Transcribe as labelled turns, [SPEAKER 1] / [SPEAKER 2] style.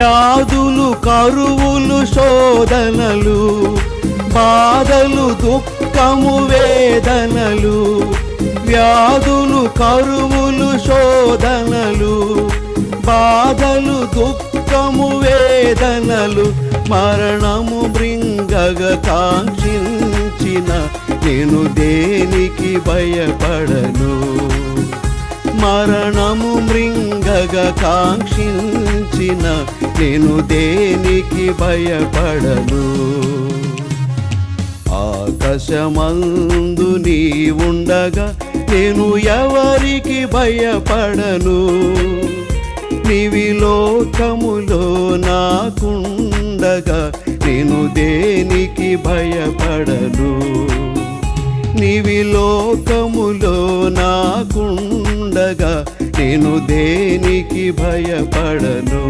[SPEAKER 1] వ్యాధులు కరువులు శోధనలు బాధలు దుఃఖము వేదనలు వ్యాధులు కరువులు శోధనలు బాధలు దుఃఖము వేదనలు మరణము బృంగగ కాంక్షించిన నేను దేనికి భయపడను? మరణము మృంగగ కాంక్షించిన నేను దేనికి భయపడను? ఆకాశమందు నీ ఉండగా నేను ఎవరికి భయపడను? నీవి లోకములో నాకుండగా నేను దేనికి భయపడను? నీవి లోకములో నాకుండగా నేను దేనికి భయపడను?